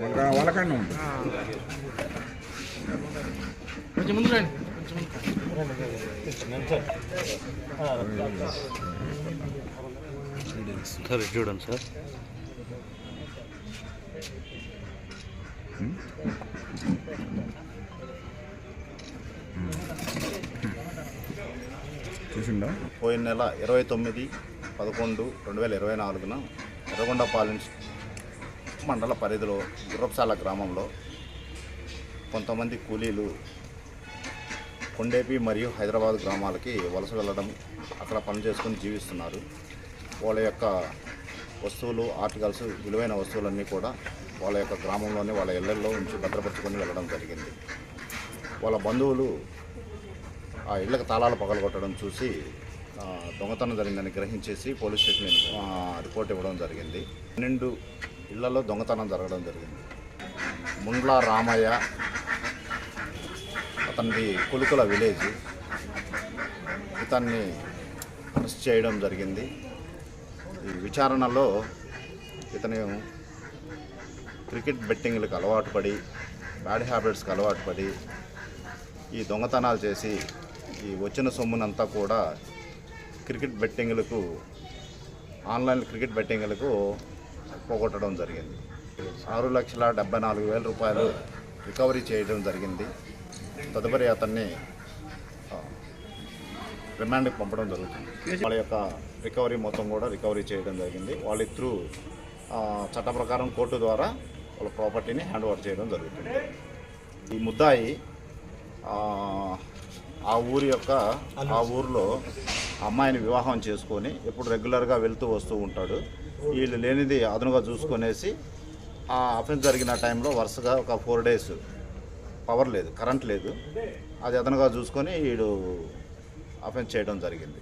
వాళ్ళకన్నా ఉంది కొంచెం ముందు రండి. సార్ చూడండి సార్. చూసిండా పోయిన నెల ఇరవై తొమ్మిది పదకొండు రెండు వేల ఇరవై నాలుగున ఎర్రగొండపాలెం మండల పరిధిలో గుర్రప్సాల గ్రామంలో కొంతమంది కూలీలు కొండేపి మరియు హైదరాబాద్ గ్రామాలకి వలస వెళ్ళడం అక్కడ పని చేసుకొని జీవిస్తున్నారు. వాళ్ళ యొక్క వస్తువులు ఆర్టికల్స్ విలువైన వస్తువులన్నీ కూడా వాళ్ళ యొక్క గ్రామంలోనే వాళ్ళ ఇళ్ళల్లో ఉంచి భద్రపరుచుకొని వెళ్ళడం జరిగింది. వాళ్ళ బంధువులు ఆ ఇళ్ళకు తాళాలు పగలగొట్టడం చూసి దొంగతనం జరిగిందని గ్రహించేసి పోలీస్ స్టేషన్ రిపోర్ట్ ఇవ్వడం జరిగింది. పన్నెండు ఇళ్ళలో దొంగతనం జరగడం జరిగింది. ముండ్ల రామయ్య అతనిది కులుకుల విలేజ్. ఇతన్ని అరెస్ట్ చేయడం జరిగింది. ఈ విచారణలో ఇతను క్రికెట్ బెట్టింగ్లకు అలవాటు పడి బ్యాడ్ హ్యాబిట్స్కి అలవాటు పడి ఈ దొంగతనాలు చేసి ఈ వచ్చిన సొమ్మునంతా కూడా క్రికెట్ బెట్టింగ్లకు ఆన్లైన్ క్రికెట్ బెట్టింగ్లకు పోగొట్టడం జరిగింది. ఆరు లక్షల డెబ్బై నాలుగు వేల రూపాయలు రికవరీ చేయడం జరిగింది. తదుపరి అతన్ని రిమాండ్కి పంపడం జరుగుతుంది. వాళ్ళ యొక్క రికవరీ మొత్తం కూడా రికవరీ చేయడం జరిగింది. వాళ్ళ త్రూ చట్ట ప్రకారం కోర్టు ద్వారా వాళ్ళ ప్రాపర్టీని హ్యాండ్ ఓవర్ చేయడం జరుగుతుంది. ఈ ముద్దాయి ఆ, ఊరి యొక్క ఆ ఊరిలో అమ్మాయిని వివాహం చేసుకొని ఎప్పుడు రెగ్యులర్గా వెళ్తూ వస్తూ ఉంటాడు. వీళ్ళు లేనిది అదనుగా చూసుకొనేసి ఆ అఫెన్స్ జరిగిన టైంలో వరుసగా ఒక ఫోర్ డేస్ పవర్ లేదు కరెంట్ లేదు. అది అదనుగా చూసుకొని వీడు అఫెన్స్ చేయడం జరిగింది.